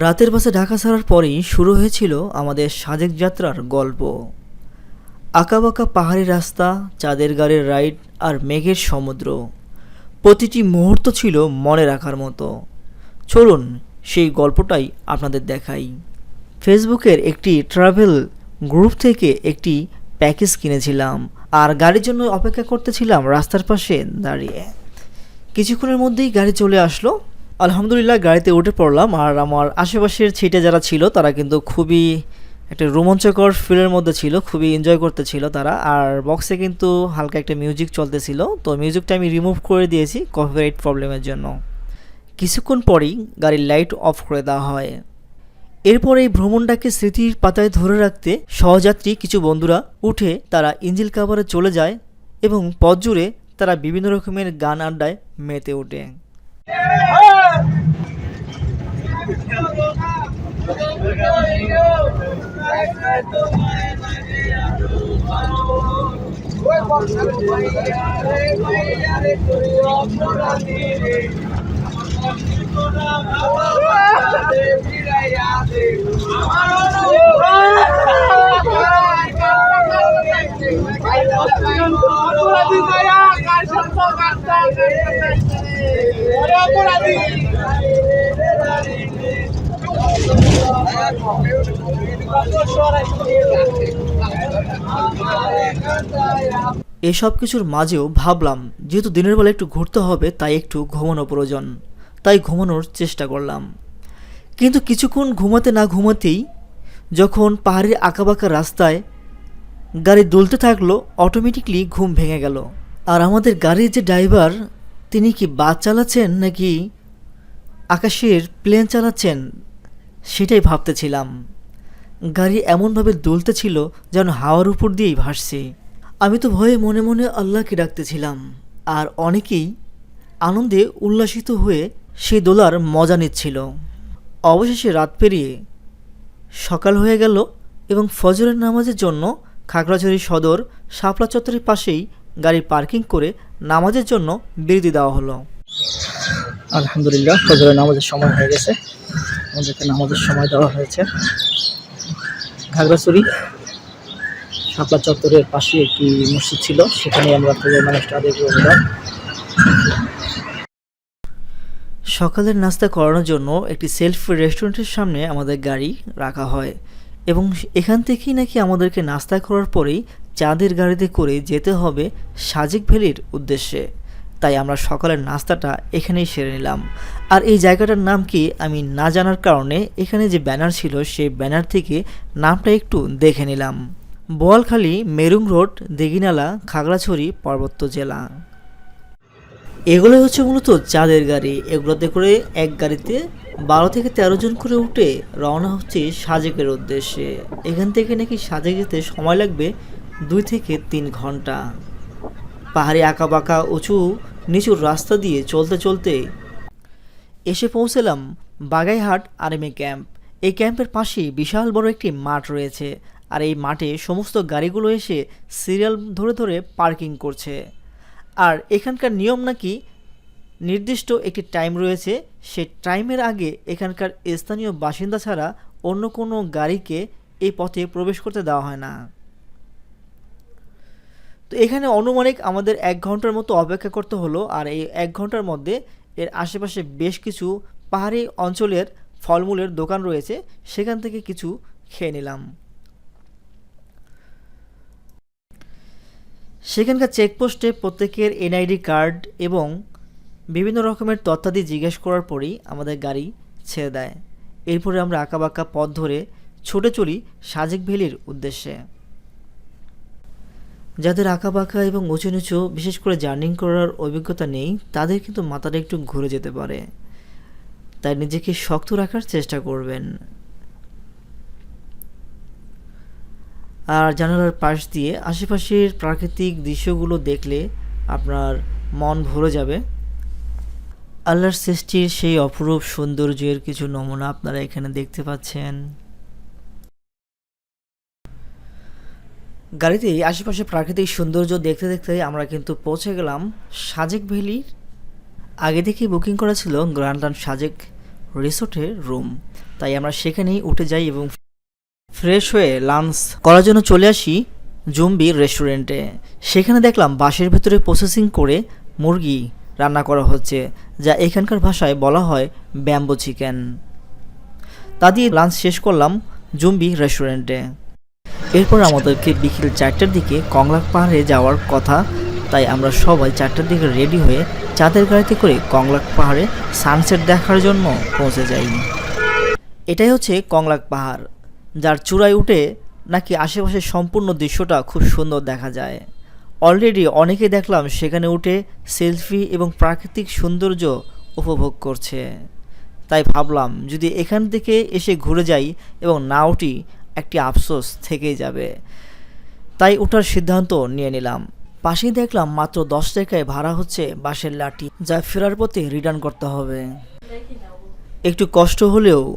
রাতের বাসে ঢাকা ছাড়ার পরেই শুরু হয়েছিল আমাদের সাজেক যাত্রার গল্প। আঁকাবাঁকা পাহাড়ি রাস্তা, চাঁদের গাড়ির রাইড আর মেঘের সমুদ্র। প্রতিটি মুহূর্ত ছিল মনে রাখার মতো। চলুন সেই গল্পটাই আপনাদের দেখাই। ফেসবুকের একটি ট্রাভেল গ্রুপ থেকে একটি প্যাকেজ কিনেছিলাম আর গাড়ির জন্য অপেক্ষা করতেছিলাম রাস্তার পাশে দাঁড়িয়ে। কিছুক্ষণের মধ্যেই গাড়ি চলে আসলো আলহামদুলিল্লাহ গাড়িতে উঠে পড়লাম আর আমার আশেপাশের ছিটে যারা ছিল, তারা কিন্তু খুবই একটা রোমাঞ্চকর ফিলের মধ্যে ছিল, খুবই এনজয় করতেছিল তারা। আর বক্সে কিন্তু হালকা একটা মিউজিক চলতেছিল, তো মিউজিকটা আমি রিমুভ করে দিয়েছি কপিরাইট প্রবলেমের জন্য। কিছুক্ষণ পরেই গাড়ির লাইট অফ করে দেওয়া হয়। এরপর এই ভ্রমণটাকে স্মৃতির পাতায় ধরে রাখতে সহযাত্রী কিছু বন্ধুরা উঠে তারা ইঞ্জিল কাভারে চলে যায় এবং পথ জুড়ে তারা বিভিন্ন রকমের গান আড্ডায় মেতে ওঠে। অপরাধী এসব কিছুর মাঝেও ভাবলাম, যেহেতু দিনের বেলা একটু ঘুরতে হবে, তাই একটু ঘুমানো প্রয়োজন। তাই ঘুমানোর চেষ্টা করলাম। কিন্তু কিছুক্ষণ ঘুমাতে না ঘুমাতেই যখন পাহাড়ের আঁকাবাঁকা রাস্তায় গাড়ি দুলতে থাকল অটোমেটিকলি ঘুম ভেঙে গেল। আর আমাদের গাড়ির যে ড্রাইভার তিনি কি বাস চালাচ্ছেন নাকি আকাশের প্লেন চালাচ্ছেন, সেটাই ভাবতেছিলাম। গাড়ি এমনভাবে দুলতেছিল যেন হাওয়ার উপর দিয়েই ভাসছে। আমি তো ভয়ে মনে মনে আল্লাহকে ডাকতেছিলাম, আর অনেকেই আনন্দে উল্লাসিত হয়ে সেই দোলার মজা নিচ্ছিল। অবশেষে রাত পেরিয়ে সকাল হয়ে গেল এবং ফজরের নামাজের জন্য খাগড়াছড়ি সদর শাপলা চত্বরের পাশেই গাড়ি পার্কিং করে নামাজের জন্য বিরতি দেওয়া হলো। আলহামদুলিল্লাহ, ফজরের নামাজের সময় হয়ে গেছে। আমাদেরকে নামাজের সময় দেওয়া হয়েছে। খাগড়াছড়ি শাপলা চত্বরের পাশে একটি মসজিদ ছিল, সেখানে আমরা ফজর নামাজটা আদায় সকালের নাস্তা করানোর জন্য একটি সেলফ রেস্টুরেন্টের সামনে আমাদের গাড়ি রাখা হয় এবং এখান থেকেই নাকি আমাদেরকে নাস্তা করার পরেই চাঁদের গাড়িতে করে যেতে হবে সাজেক ভ্যালির উদ্দেশ্যে। তাই আমরা সকালের নাস্তাটা এখানেই সেরে নিলাম। আর এই জায়গাটার নাম কি আমি না জানার কারণে এখানে যে ব্যানার ছিল সেই ব্যানার থেকে নামটা একটু দেখে নিলাম। বোয়ালখালী, মেরুং রোড, দেগিনালা, খাগড়াছড়ি, পার্বত্য জেলা। এগুলো হচ্ছে মূলত চাঁদের গাড়ি। এগুলোতে করে এক গাড়িতে বারো থেকে তেরো জন করে উঠে রওনা হচ্ছে সাজেকের উদ্দেশ্যে। এখান থেকে নাকি সাজেক যেতে সময় লাগবে দুই থেকে তিন ঘণ্টা। পাহাড়ি আঁকা বাঁকা উঁচু নিচুর রাস্তা দিয়ে চলতে চলতে এসে পৌঁছলাম বাগাইহাট আর্মি ক্যাম্প। এই ক্যাম্পের পাশেই বিশাল বড় একটি মাঠ রয়েছে আর এই মাঠে সমস্ত গাড়িগুলো এসে সিরিয়াল ধরে ধরে পার্কিং করছে। আর এখানকার নিয়ম নাকি নির্দিষ্ট একটি টাইম রয়েছে, সে টাইমের আগে এখানকার স্থানীয় বাসিন্দা ছাড়া অন্য কোনো গাড়িকে এই পথে প্রবেশ করতে দেওয়া হয় না। তো এখানে অনুমানিক আমাদের এক ঘণ্টার মতো অপেক্ষা করতে হলো, আর এই এক ঘণ্টার মধ্যে এর আশেপাশে বেশ কিছু পাহাড়ি অঞ্চলের ফলমূলের দোকান রয়েছে, সেখান থেকে কিছু খেয়ে নিলাম। সেখানকার চেকপোস্টে প্রত্যেকের এনআইডি কার্ড এবং বিভিন্ন রকমের তথ্যাদি জিজ্ঞেস করার পরেই আমাদের গাড়ি ছেড়ে দেয়। এরপরে আমরা আঁকাবাঁকা পথ ধরে ছুটে চলি সাজেক ভ্যালির উদ্দেশ্যে। যাদের আঁকাবাঁকা এবং উঁচু নিচু বিশেষ করে জার্নিং করার অভিজ্ঞতা নেই, তাদের কিন্তু মাথাটা একটু ঘুরে যেতে পারে। তাই নিজেকে শক্ত রাখার চেষ্টা করবেন। আর জানালার পাশ দিয়ে আশেপাশের প্রাকৃতিক দৃশ্যগুলো দেখলে আপনার মন ভরে যাবে। আল্লাহর সৃষ্টির সেই অপরূপ সৌন্দর্যের কিছু নমুনা আপনারা এখানে দেখতে পাচ্ছেন। গাড়িতে আশেপাশে প্রাকৃতিক সৌন্দর্য দেখতে দেখতে আমরা কিন্তু পৌঁছে গেলাম সাজেক ভ্যালির। আগে থেকেই বুকিং করা ছিল গ্র্যান্ডল্যান্ড সাজেক রিসোর্টের রুম। তাই আমরা সেখানেই উঠে যাই এবং ফ্রেশ হয়ে লাঞ্চ করার জন্য চলে আসি জুম্বি রেস্টুরেন্টে। সেখানে দেখলাম বাসের ভেতরে প্রসেসিং করে মুরগি রান্না করা হচ্ছে, যা এখানকার ভাষায় বলা হয় ব্যাম্বো চিকেন। তা দিয়ে লাঞ্চ শেষ করলাম জুম্বি রেস্টুরেন্টে। এরপর আমাদেরকে বিকেল চারটার দিকে কংলাক পাহাড়ে যাওয়ার কথা, তাই আমরা সবাই চারটার দিকে রেডি হয়ে চাঁদের গাড়িতে করে কংলাক পাহাড়ে সানসেট দেখার জন্য পৌঁছে যাই। এটাই হচ্ছে কংলাক পাহাড়, যার চূড়ায় উঠে নাকি আশেপাশের সম্পূর্ণ দৃশ্যটা খুব সুন্দর দেখা যায়। অলরেডি অনেকে দেখলাম সেখানে উঠে সেলফি এবং প্রাকৃতিক সৌন্দর্য উপভোগ করছে। তাই ভাবলাম, যদি এখান থেকে এসে ঘুরে যাই এবং না উঠি একটি আফসোস থেকেই যাবে। তাই ওঠার সিদ্ধান্ত নিয়ে নিলাম। পাশেই দেখলাম মাত্র দশ টাকায় ভাড়া হচ্ছে বাসের লাঠি, যা ফেরার পথে রিটার্ন করতে হবে। একটু কষ্ট হলেও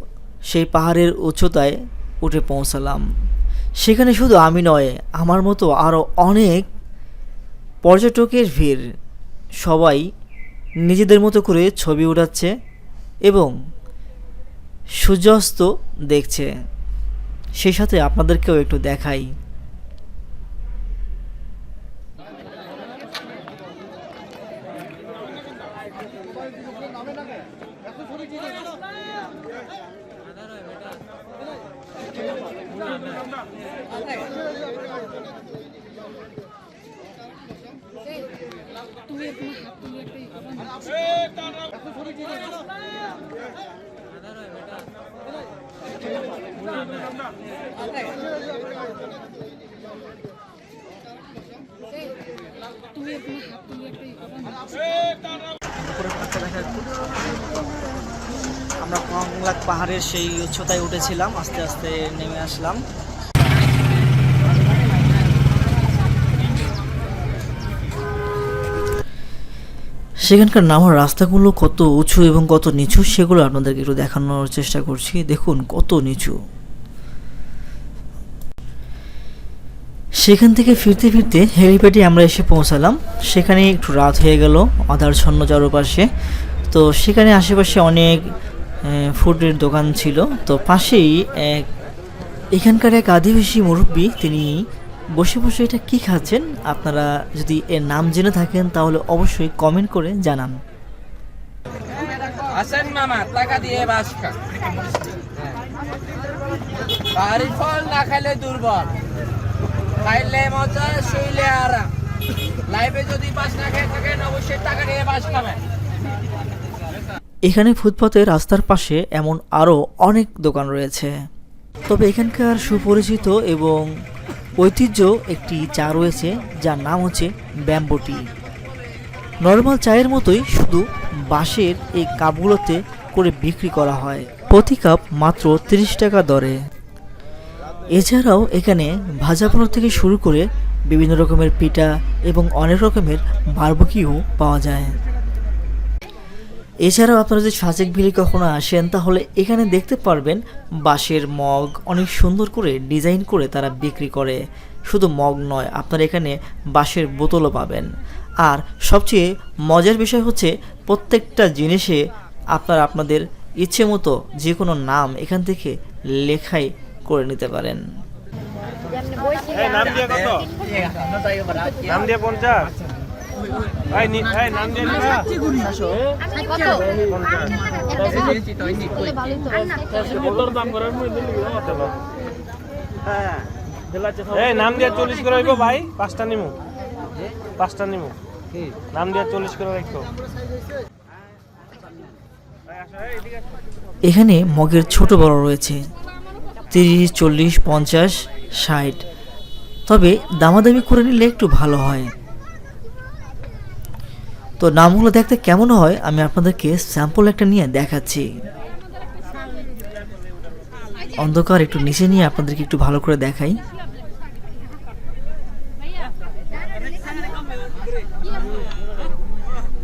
সেই পাহাড়ের উচ্চতায় উঠে পৌঁছালাম। সেখানে শুধু আমি নয়, আমার মতো আরও অনেক পর্যটকের ভিড়। সবাই নিজেদের মতো করে ছবি উঠাচ্ছে এবং সূর্যাস্ত দেখছে। সেই সাথে আপনাদেরকেও একটু দেখাই। আমরা কংলাক পাহাড়ের সেই উচ্চতায় উঠেছিলাম, আস্তে আস্তে নেমে আসলাম। সেখানকার নামার রাস্তাগুলো কত উঁচু এবং কত নিচু, সেগুলো আপনাদেরকে একটু দেখানোর চেষ্টা করছি। দেখুন, কত নিচু। সেখান থেকে ফিরতে ফিরতে হেলিপ্যাডে আমরা এসে পৌঁছালাম। সেখানে একটু রাত হয়ে গেল আধারছন্ন চারপাশে। তো সেখানে আশেপাশে অনেক ফুডের দোকান ছিল। তো পাশেই এক, এখানকার এক আদিবাসী মুরব্বী তিনি বসে বসে এটা কি খাচ্ছেন? আপনারা যদি এর নাম জেনে থাকেন তাহলে অবশ্যই কমেন্ট করে জানান। দিয়ে খাইলে দুর্বল। খাইলে মজা শুইলে আরাম যদি না খেয়ে থাকেন, অবশ্যই টাকা বাস খাবেন। এখানে ফুটপাতে রাস্তার পাশে এমন আরও অনেক দোকান রয়েছে। তবে এখানকার সুপরিচিত এবং ঐতিহ্য একটি চা রয়েছে, যার নাম হচ্ছে ব্যাম্বোটি। নর্মাল চায়ের মতোই শুধু বাঁশের এই কাপগুলোতে করে বিক্রি করা হয়। প্রতি কাপ মাত্র তিরিশ টাকা দরে। এছাড়াও এখানে ভাজা থেকে শুরু করে বিভিন্ন রকমের পিঠা এবং অনেক রকমের বারবকিও পাওয়া যায়। এছাড়াও আপনারা যদি সাজেক ভ্যালি কখনো আসেন, তাহলে এখানে দেখতে পারবেন বাঁশের মগ অনেক সুন্দর করে ডিজাইন করে তারা বিক্রি করে। শুধু মগ নয়, আপনারা এখানে বাঁশের বোতলও পাবেন। আর সবচেয়ে মজার বিষয় হচ্ছে প্রত্যেকটা জিনিসে আপনারা আপনাদের ইচ্ছে মতো যে কোনো নাম এখান থেকে লেখাই করে নিতে পারেন। নাম দিয়ে পঞ্চাশ? নাম দিয়ে চল্লিশ করে হইব ভাই পাঁচটা নিমু। পাঁচটা নিমু। নাম দিয়ে চল্লিশ করে রাখো। এখানে মগের ছোট বড় রয়েছে। তিরিশ, চল্লিশ, পঞ্চাশ, ষাট। তবে দামাদামি করে নিলে একটু ভালো হয়। তো নামগুলো দেখতে কেমন হয়, আমি আপনাদেরকে স্যাম্পল একটা নিয়ে দেখাচ্ছি। অন্ধকার একটু নিচে নিয়ে আপনাদেরকে একটু ভালো করে দেখাই।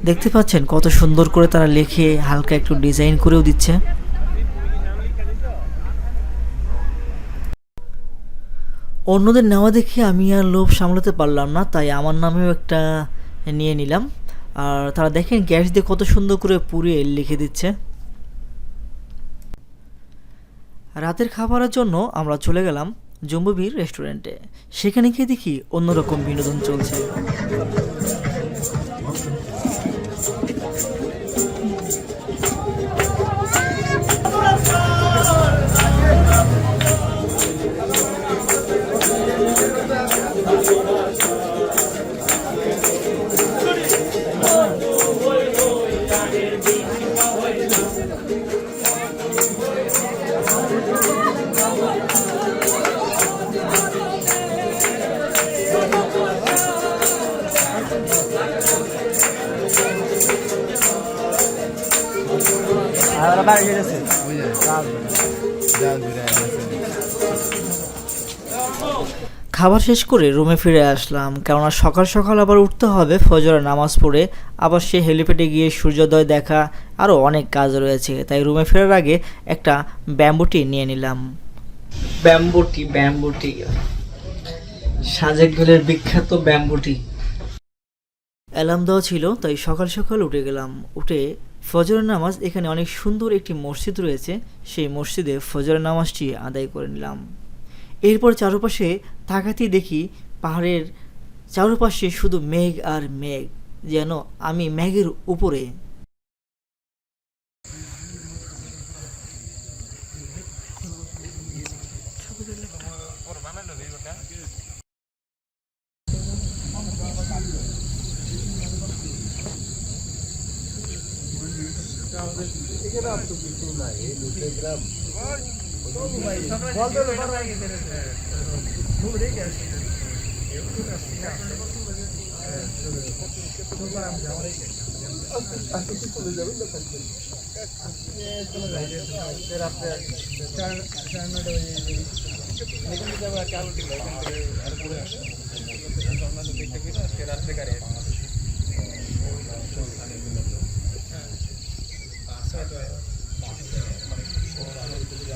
দেখতে পাচ্ছেন কত সুন্দর করে তারা লেখে, হালকা একটু ডিজাইন করেও দিচ্ছে। অন্যদের নেওয়া দেখে আমি আর লোভ সামলাতে পারলাম না, তাই আমার নামেও একটা নিয়ে নিলাম। আর তারা দেখেন গ্যাস দিয়ে কত সুন্দর করে পুড়িয়ে লিখে দিচ্ছে। রাতের খাবারের জন্য আমরা চলে গেলাম জম্বুবির রেস্টুরেন্টে। সেখানে গিয়ে দেখি অন্যরকম বিনোদন চলছে। খাবার শেষ করে রুমে ফিরে আসলাম কেননা সকাল সকাল আবার উঠতে হবে ফজরের নামাজ পড়ে। আবার সে হেলিপ্যাডে গিয়ে সূর্যোদয় দেখা আরও অনেক কাজ রয়েছে তাই রুমে ফেরার আগে একটা ব্যাম্বুটি নিয়ে নিলাম। ব্যাম্বুটি ব্যাম্বুটি সাজেক বিখ্যাত ব্যাম্বুটি অ্যালার্ম দেওয়া ছিল তাই সকাল সকাল উঠে গেলাম। উঠে ফজরের নামাজ এখানে অনেক সুন্দর একটি মসজিদ রয়েছে। সেই মসজিদে ফজরের নামাজটি আদায় করে নিলাম। এরপর চারপাশে তাকাতে দেখি পাহাড়ের চারপাশে শুধু মেঘ আর মেঘ, যেন আমি মেঘের উপরে মানে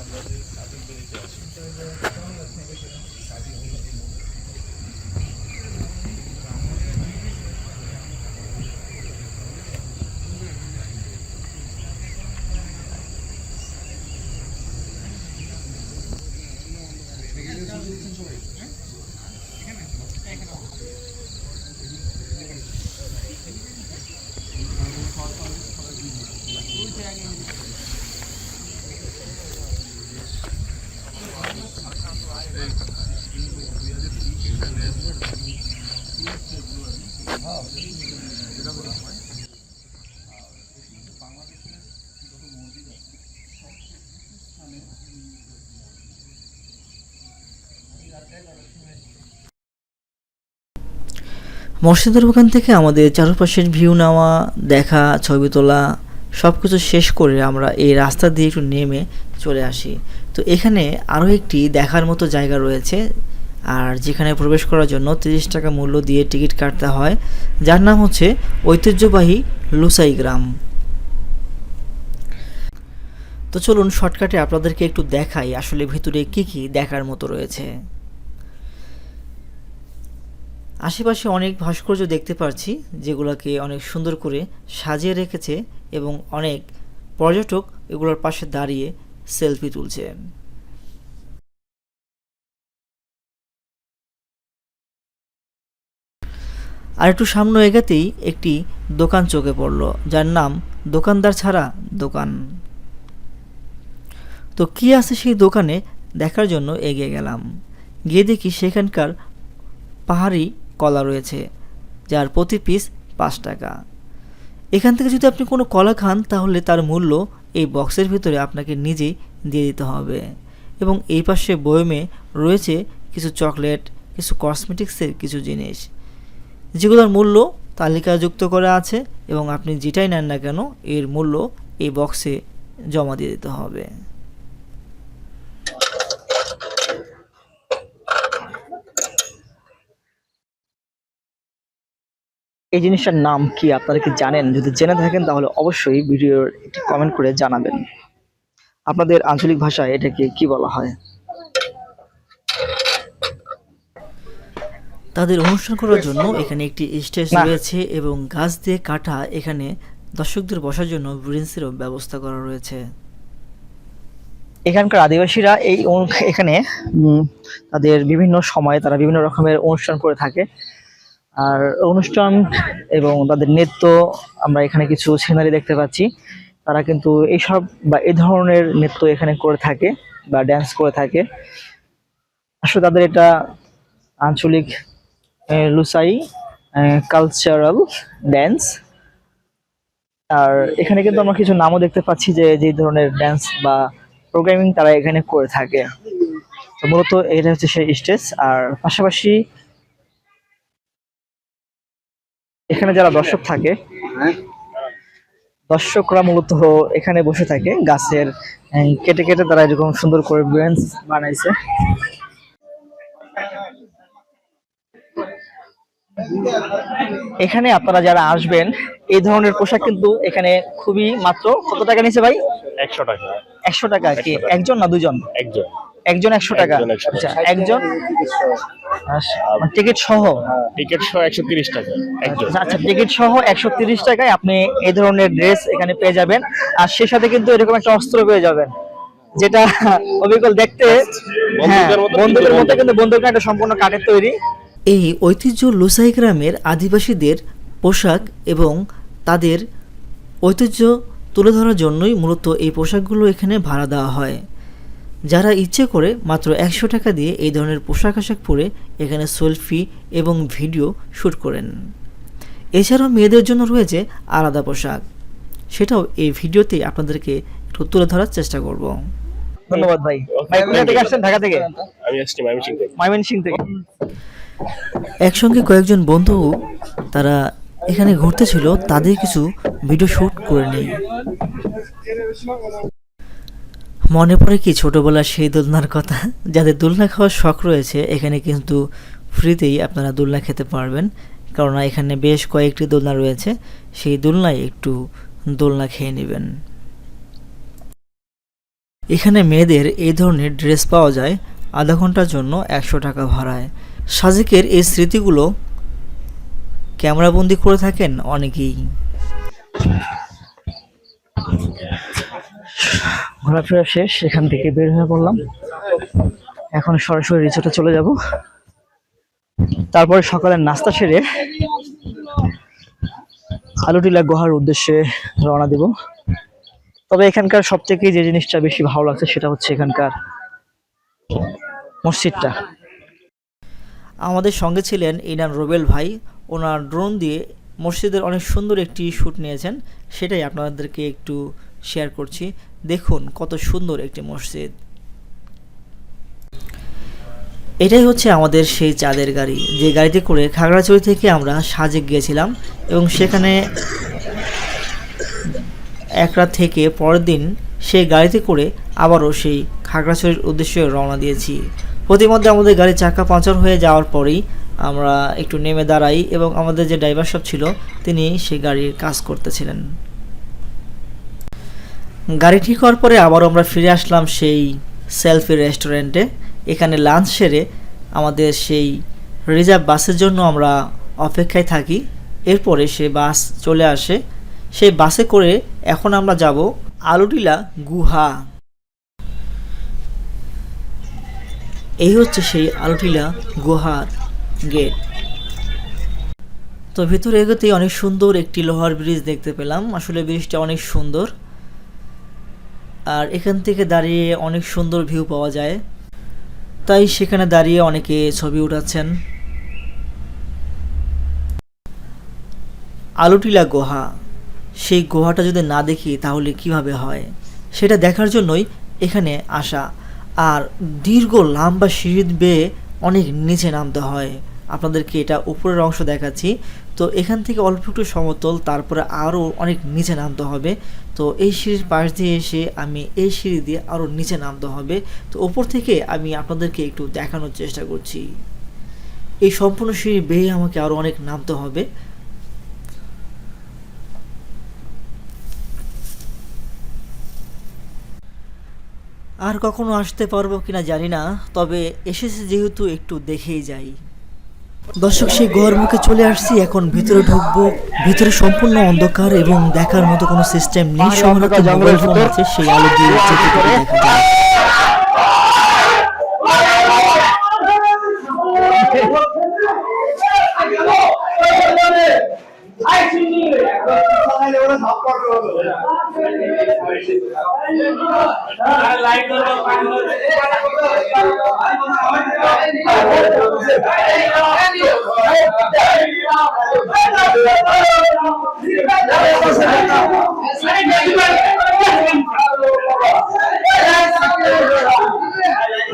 আমরা যে স্বাধীন বেরিয়েছি স্বাধীন হয়ে মসজিদের ওখান থেকে আমাদের চারপাশের ভিউ নেওয়া, দেখা, ছবি তোলা সব কিছু শেষ করে আমরা এই রাস্তা দিয়ে একটু নেমে চলে আসি। তো এখানে আরও একটি দেখার মতো জায়গা রয়েছে, আর যেখানে প্রবেশ করার জন্য তিরিশ টাকা মূল্য দিয়ে টিকিট কাটতে হয়। যার নাম হচ্ছে ঐতিহ্যবাহী লুসাই গ্রাম। তো চলুন শর্টকাটে আপনাদেরকে একটু দেখাই আসলে ভিতরে কি কি দেখার মতো রয়েছে। আশেপাশে অনেক ভাস্কর্য দেখতে পাচ্ছি যেগুলোকে অনেক সুন্দর করে সাজিয়ে রেখেছে এবং অনেক পর্যটক এগুলোর পাশে দাঁড়িয়ে সেলফি তুলছে। আর একটু সামনে এগাতেই একটি দোকান চোখে পড়ল, যার নাম দোকানদার ছাড়া দোকান। তো কি আছে সেই দোকানে দেখার জন্য এগিয়ে গেলাম। গিয়ে দেখি সেখানকার পাহাড়ি কলা রয়েছে, যার প্রতি পিস পাঁচ টাকা। এখান থেকে যদি আপনি কোনো কলা খান, তাহলে তার মূল্য এই বক্সের ভিতরে আপনাকে নিজেই দিয়ে দিতে হবে। এবং এই পাশে বয়মে রয়েছে কিছু চকলেট, কিছু কসমেটিক্সের কিছু জিনিস। যেগুলোর মূল্য তালিকাযুক্ত করা আছে এবং আপনি যেটাই নেন না কেন, এর মূল্য এই বক্সে জমা দিয়ে দিতে হবে। এই জিনিসটার নাম কি আপনারা কি জানেন? যদি জেনে থাকেন তাহলে অবশ্যই ভিডিওর একটি কমেন্ট করে জানাবেন। আপনাদের আঞ্চলিক ভাষায় এটাকে কি বলা হয়? তাদের অনুষ্ঠান করার জন্য এখানে একটি স্টেজ রয়েছে এবং গাছ দিয়ে কাটা এখানে দর্শকদের বসার জন্য ব্রিন্সেরও ব্যবস্থা করা রয়েছে। এখানকার আদিবাসীরা এই এখানে তাদের বিভিন্ন সময়ে তারা বিভিন্ন রকমের অনুষ্ঠান করে থাকে। আর অনুষ্ঠান এবং তাদের নৃত্য, আমরা এখানে কিছু সিনারি দেখতে পাচ্ছি। তারা কিন্তু এইসব বা এই ধরনের নৃত্য এখানে করে থাকে বা ড্যান্স করে থাকে। আসলে তাদের এটা আঞ্চলিক লুসাই কালচারাল ড্যান্স আর এখানে কিন্তু আমরা কিছু নামও দেখতে পাচ্ছি যে যে ধরনের ড্যান্স বা প্রোগ্রামিং তারা এখানে করে থাকে। মূলত এটা হচ্ছে সেই স্টেজ আর পাশাপাশি এখানে যারা দর্শক থাকে দর্শকরা মূলত এখানে বসে থাকে গাছের কেটে কেটে তারা এরকম সুন্দর করে বেঞ্চ বানাইছে। এখানে আপনারা যারা আসবেন এই ধরনের পোশাক কিন্তু এখানে খুবই মাত্র কত টাকা নিছে ভাই? একশো টাকা। একশো টাকা কি? একজন না দুজন? একজন। একজন একশো টাকা। একজন 100 টাকা। আচ্ছা একজন টিকিট সহ? টিকিট সহ একশো তিরিশ টাকা একজন। আচ্ছা টিকিট সহ একশো তিরিশ টাকায় আপনি এই ধরনের ড্রেস এখানে পেয়ে যাবেন। আর সে সাথে কিন্তু এরকম একটা অস্ত্র পেয়ে যাবেন যেটা অবিকল দেখতে হ্যাঁ বন্দুকের মতো কিন্তু মতো কিন্তু বন্দুক এটা সম্পূর্ণ কাঠের তৈরি। এই ঐতিহ্য লুসাই গ্রামের আদিবাসীদের পোশাক এবং তাদের ঐতিহ্য তুলে ধরার জন্যই মূলত এই পোশাকগুলো এখানে ভাড়া দেওয়া হয়। যারা ইচ্ছে করে মাত্র একশো টাকা দিয়ে এই ধরনের পোশাক আশাক পরে এখানে সেলফি এবং ভিডিও শ্যুট করেন। এছাড়াও মেয়েদের জন্য রয়েছে আলাদা পোশাক। সেটাও এই ভিডিওতে আপনাদেরকে একটু তুলে ধরার চেষ্টা করব। ধন্যবাদ ভাই। ভাই কোথা থেকে আসছেন? ঢাকা থেকে? আমি আসছি ময়মনসিং থেকে। ময়মনসিং থেকে। একসঙ্গে কয়েকজন বন্ধু তারা এখানে ঘুরতে ছিল তাদের কিছু ভিডিও শুট করে নেই। মনে পড়ে কি ছোটবেলার সেই দোলনার কথা? যাদের দোলনা খাওয়ার শখ রয়েছে, এখানে কিন্তু ফ্রিতেই আপনারা দোলনা খেতে পারবেন। কারণ এখানে বেশ কয়েকটি দোলনা রয়েছে। সেই দোলনায় একটু দোলনা খেয়ে নেবেন। এখানে মেয়েদের এই ধরনের ড্রেস পাওয়া যায় আধা ঘণ্টার জন্য একশো টাকা ভাড়ায়। সাজেকের এই স্মৃতিগুলো ক্যামেরাবন্দি করে থাকেন অনেকেই। ঘোরাফেরা শেষ, এখান থেকে বের হয়ে পড়লাম। এখন সরাসরি রিসোর্টে চলে যাব। তারপরে সকালের নাস্তা সেরে আলুটিলা গুহার উদ্দেশ্যে রওনা দেব। তবে এখানকার সব থেকে যে জিনিসটা বেশি ভালো লাগছে সেটা হচ্ছে এখানকার মসজিদটা। আমাদের সঙ্গে ছিলেন ইনান রোবেল ভাই। ওনার ড্রোন দিয়ে মসজিদের অনেক সুন্দর একটি শ্যুট নিয়েছেন। সেটাই আপনাদেরকে একটু শেয়ার করছি। দেখুন কত সুন্দর একটি মসজিদ। এটাই হচ্ছে আমাদের সেই চাঁদের গাড়ি। যে গাড়িতে করে খাগড়াছড়ি থেকে আমরা সাজেক গিয়েছিলাম এবং সেখানে এক রাত থেকে পরের দিন সেই গাড়িতে করে আবারও সেই খাগড়াছড়ির উদ্দেশ্যে রওনা দিয়েছি। প্রতিমধ্যে আমাদের গাড়ির চাকা পাঞ্চার হয়ে যাওয়ার পরেই আমরা একটু নেমে দাঁড়াই এবং আমাদের যে ড্রাইভার সাহেব ছিল, তিনি সেই গাড়ির কাজ করতেছিলেন। গাড়ি ঠিক হওয়ার পরে আবারও আমরা ফিরে আসলাম সেই সেলফি রেস্টুরেন্টে এখানে লাঞ্চ সেরে আমাদের সেই রিজার্ভ বাসের জন্য আমরা অপেক্ষায় থাকি। এরপরে সে বাস চলে আসে। সেই বাসে করে এখন আমরা যাব আলুটিলা গুহা। এই হচ্ছে সেই আলুটিলা গুহার গেট তো ভিতরে এগোতেই অনেক সুন্দর একটি লোহার ব্রিজ দেখতে পেলাম। আসলে ব্রিজটা অনেক সুন্দর। আর এখান থেকে দাঁড়িয়ে অনেক সুন্দর ভিউ পাওয়া যায়। তাই সেখানে দাঁড়িয়ে অনেকে ছবি উঠাচ্ছেন। আলুটিলা গুহা। সেই গুহাটা যদি না দেখি তাহলে কীভাবে হয়? সেটা দেখার জন্যই এখানে আসা। আর দীর্ঘ লম্বা সিঁড়ি বেয়ে অনেক নিচে নামতে হয়। আপনাদেরকে এটা উপরের অংশ দেখাচ্ছি। তো এখান থেকে অল্প একটু সমতল, তারপরে আরও অনেক নিচে নামতে হবে। তো এই সিঁড়ির পাশ দিয়ে এসে আমি এই সিঁড়ি দিয়ে আরও নিচে নামতে হবে। তো ওপর থেকে আমি আপনাদেরকে একটু দেখানোর চেষ্টা করছি। এই সম্পূর্ণ সিঁড়ি বেয়ে আমাকে আরও অনেক নামতে হবে। আর কখনো আসতে পারব কিনা জানি না, তবে এসেছে যেহেতু একটু দেখেই যাই। দর্শক সেই গুহার মুখে চলে আসছি। এখন ভিতরে ঢুকবো ভিতরে সম্পূর্ণ অন্ধকার এবং দেখার মতো কোনো সিস্টেম নেই। সম্ভবত মোবাইল ফোন আছে সেই আলো দিয়ে দেখা যায়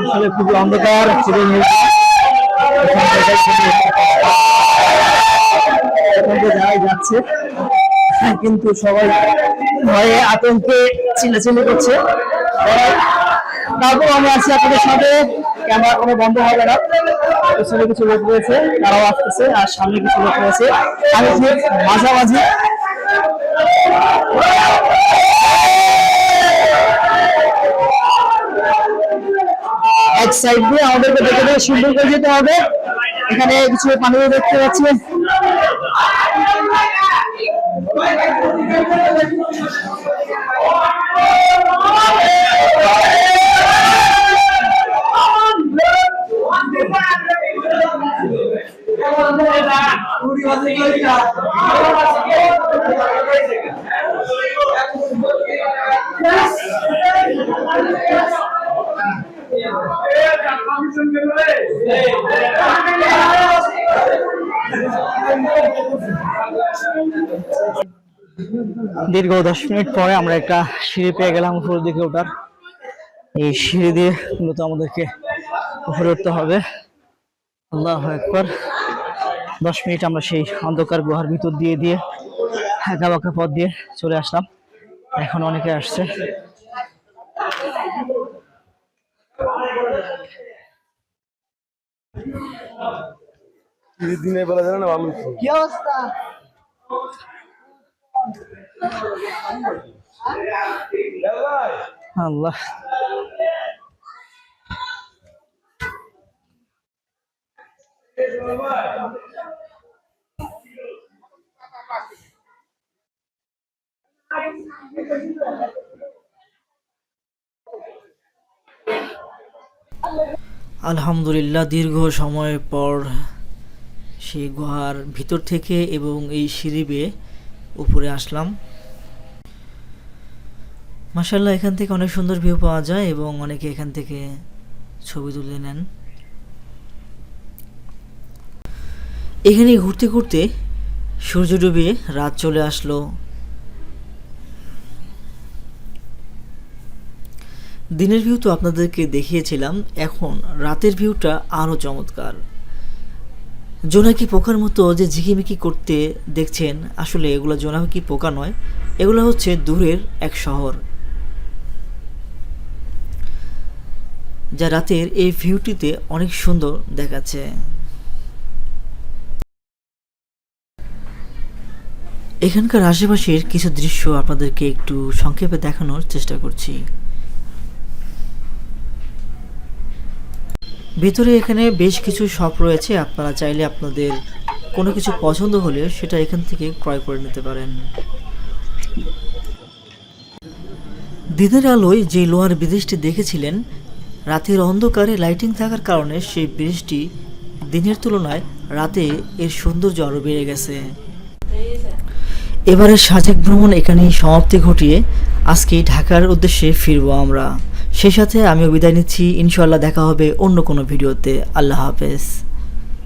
আসলে খুবই অন্ধকার থেকে যাওয়াই যাচ্ছে। কিন্তু সবাই ভয়ে আতঙ্কে চিল্লাচিল্লি করছে। তারপর আমি আছি আপনাদের সাথে। ক্যামেরা কোনো বন্ধ হবে না। পেছনে কিছু লোক রয়েছে, তারাও আসতেছে আর সামনে কিছু লোক রয়েছে। আমি মাঝামাঝি। এক সাইড দিয়ে আমাদেরকে দেখে দেখে সুন্দর করে যেতে হবে। এখানে কিছু পানি দেখতে পাচ্ছি। দীর্ঘ দশ মিনিট পরে আমরা একটা সিঁড়ি পেয়ে গেলাম উপরের দিকে ওঠার। এই সিঁড়ি দিয়ে মূলত আমাদেরকে উপরে উঠতে হবে। আল্লাহ একবার দশ মিনিট আমরা সেই অন্ধকার গুহার ভিতর দিয়ে দিয়ে হাঁকা বাঁকা পথ দিয়ে চলে আসলাম। এখন অনেকে আসছে। দিনের বেলা জানে না ভালো কি অবস্থা? আল্লাহ। আলহামদুলিল্লাহ, দীর্ঘ সময় পর সেই গুহার ভিতর থেকে এবং এই সিঁড়ি বেয়ে উপরে আসলাম। মাসাল্লাহ এখান থেকে অনেক সুন্দর ভিউ পাওয়া যায় এবং অনেকে এখান থেকে ছবি তুলে নেন। এখানে ঘুরতে ঘুরতে সূর্য ডুবে রাত চলে আসলো। দিনের ভিউ তো আপনাদেরকে দেখিয়েছিলাম, এখন রাতের ভিউটা আরও চমৎকার। জোনাকি পোকার মতো যে ঝিকিমিকি করতে দেখছেন? আসলে এগুলো জোনাকি পোকা নয়, এগুলো হচ্ছে দূরের এক শহর। যা রাতের এই ভিউটিতে অনেক সুন্দর দেখাচ্ছে। এখানকার আশেপাশের কিছু দৃশ্য আপনাদেরকে একটু সংক্ষেপে দেখানোর চেষ্টা করছি। ভেতরে এখানে বেশ কিছু শপ রয়েছে, আপনারা চাইলে আপনাদের কোনো কিছু পছন্দ হলে সেটা এখান থেকে ক্রয় করে নিতে পারেন। দিনের আলোয় যে লোহার ব্রিজটি দেখেছিলেন, রাতের অন্ধকারে লাইটিং থাকার কারণে সেই ব্রিজটি দিনের তুলনায় রাতে এর সৌন্দর্য আরও বেড়ে গেছে। এবারে সাজেক ভ্রমণ এখানেই সমাপ্তি ঘটিয়ে আজকে ঢাকার উদ্দেশ্যে ফিরবো আমরা। সেই সাথে আমিও বিদায় নিচ্ছি। ইনশাল্লাহ দেখা হবে অন্য কোনো ভিডিওতে। আল্লাহ হাফেজ।